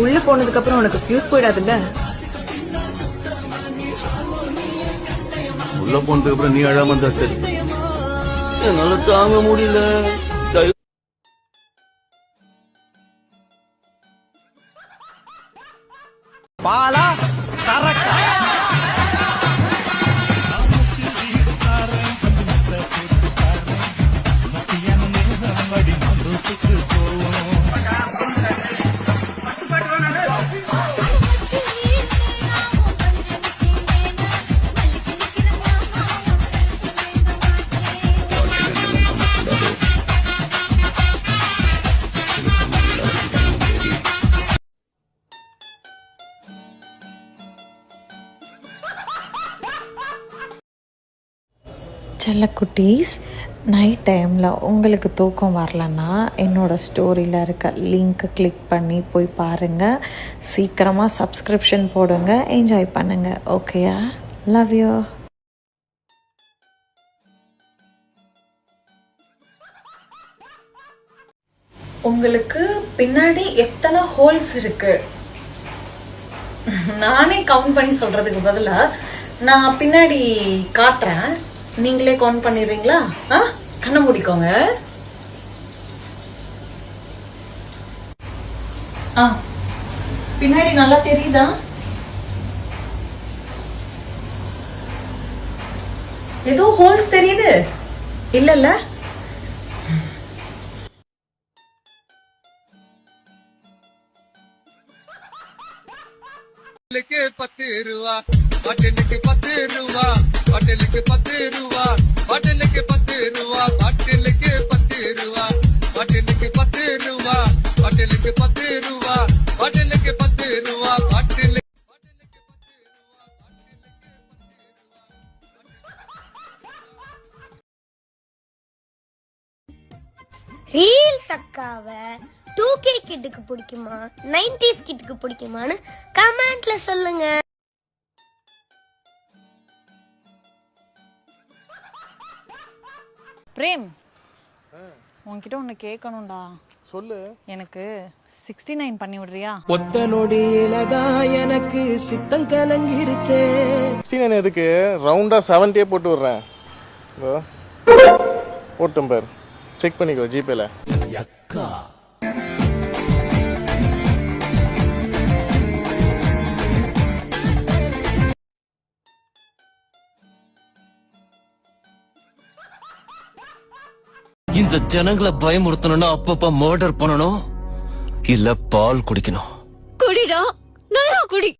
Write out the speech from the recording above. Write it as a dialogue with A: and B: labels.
A: உள்ள போனதுக்கு அப்புறம் உனக்கு ஃபியூஸ் போயிடாதுல்ல?
B: உள்ள போனதுக்கு அப்புறம் நீ அழாம இருந்தா சரி. என்னால தாங்க முடியல.
C: பாலா சரக்கா.
D: செல்லக்குட்டீஸ் நைட் டைமில் உங்களுக்கு தூக்கம் வரலன்னா என்னோட ஸ்டோரியில் இருக்க லிங்க் கிளிக் பண்ணி போய் பாருங்கள் சீக்கிரமாக சப்ஸ்கிரிப்ஷன் போடுங்க. என்ஜாய் பண்ணுங்கள் ஓகேயா லவ் யூ உங்களுக்கு பின்னாடி எத்தனை ஹோல்ஸ் இருக்கு? நானே கவுண்ட் பண்ணி சொல்றதுக்கு பதிலா நான் பின்னாடி காட்டுறேன். நீங்களே கவுண்ட் பண்ணிடுறீங்களா? ஆ? கண்ணை முடிக்கோங்க. ஆ. பின்னாடி நல்லா தெரியுதா? ஏதோ ஹோல்ஸ் தெரியுது. இல்லல்ல?
E: பத்து ரூபா பத்து ரூபா பாட்டிலுக்கு பத்து ரூபா பாட்டிலுக்கு பத்து ரூபா பாட்டிலுக்கு பத்து ரூபா பாட்டிலுக்கு பத்து ரூபா பாட்டிலுக்கு பத்து ரூபா பாட்டிலுக்கு பத்து ரூபா பாட்டிலுக்கு
F: ரீல்ஸ் அக்காவை டூ கே கிட்டுக்கு பிடிக்குமா? நைன்டிஸ் கிட்டுக்கு பிடிக்குமான்னு கமெண்ட்ல சொல்லுங்க.
G: பிரேம் உன்கிட்ட ஒன்று கேட்கணும்டா.
H: சொல்லு.
G: எனக்கு சிக்ஸ்டி நைன் பண்ணி விடுறியா?
C: ஒத்த நொடியிலதான் எனக்கு சித்தம் கலங்கிருச்சே.
H: சிக்ஸ்டி எதுக்கு? ரவுண்டா செவன்டியே போட்டு விடுறேன். போட்டும் பார். செக் பண்ணிக்கோ ஜிபேல
I: இந்த ஜனங்களை பயமுறுத்தணும்னா அப்பப்ப மர்டர் பண்ணணும். இல்ல பால் குடிக்கணும்.
F: குடிடா நல்லா குடி.